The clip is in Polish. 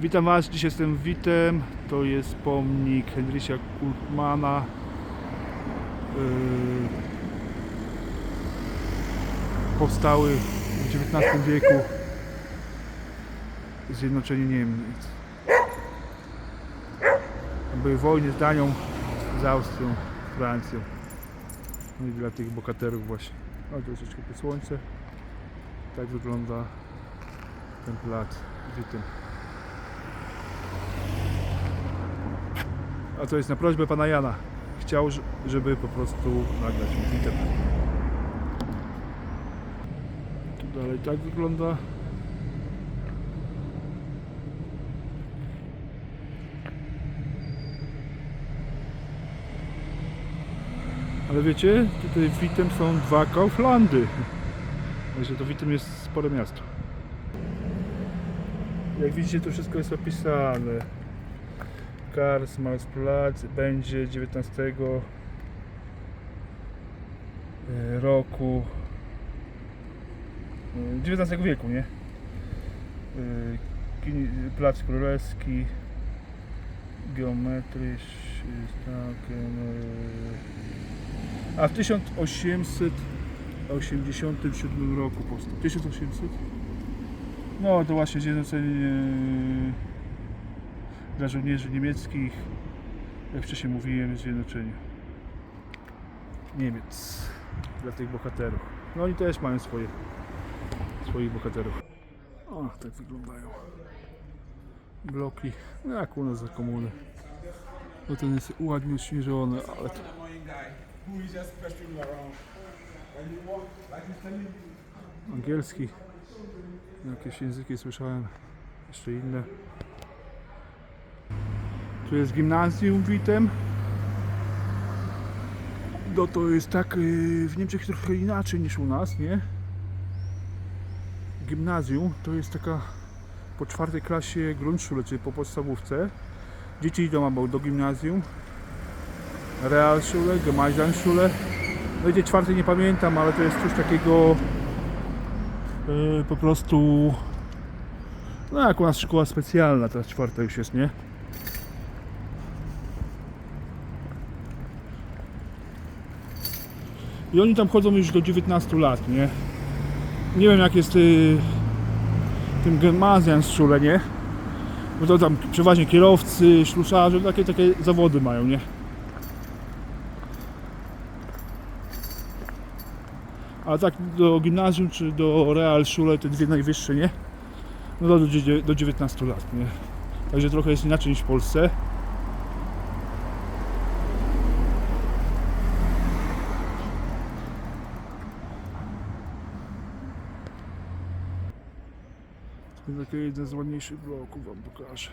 Witam Was, dziś jestem Witem. To jest pomnik Henrysia Kultmana. Yy, powstały w XIX wieku zjednoczenie Niemiec. Były wojny z Danią, z Austrią, Francją. No i dla tych bohaterów właśnie. O, troszeczkę po słońce. Tak wygląda ten plac Witem. A to jest na prośbę pana Jana. Chciał, żeby po prostu nagrać witem. Tu dalej tak wygląda. Ale wiecie, tutaj w Witem są dwa Kauflandy. Także to Witem jest spore miasto. Jak widzicie, to wszystko jest opisane. Karlsmarsplatz będzie 19 e, roku e, XIX wieku, nie? E, Plac Królewski Geometrycz tak, e, a w 1887 roku powstał 1800? No to właśnie zjednoczenie e, dla żołnierzy niemieckich, jak wcześniej mówiłem, zjednoczenie Niemiec dla tych bohaterów. No oni też mają swoje, swoich bohaterów. O, tak wyglądają bloki, no jak u nas za komuny. No ten jest ładnie ośnieżony, ale to angielski, jakieś języki słyszałem, jeszcze inne. Tu jest gimnazjum Witem. No to jest tak yy, w Niemczech trochę inaczej niż u nas, nie? Gimnazjum to jest taka po czwartej klasie Grundschule, czyli po podstawówce. Dzieci idą albo do gimnazjum, Realschule, Gemeinschule. No idzie czwartej nie pamiętam, ale to jest coś takiego yy, po prostu no jak u nas szkoła specjalna, teraz czwarta już jest, nie? I oni tam chodzą już do 19 lat, nie? Nie wiem jak jest y, tym gimnazjum z szule, nie? Bo to tam przeważnie kierowcy, ślusarze, takie, takie zawody mają, nie? A tak do gimnazjum czy do Realschule, te dwie najwyższe, nie? No to do, do 19 lat, nie? Także trochę jest inaczej niż w Polsce. Jest taki jeden z ładniejszych bloków wam pokażę.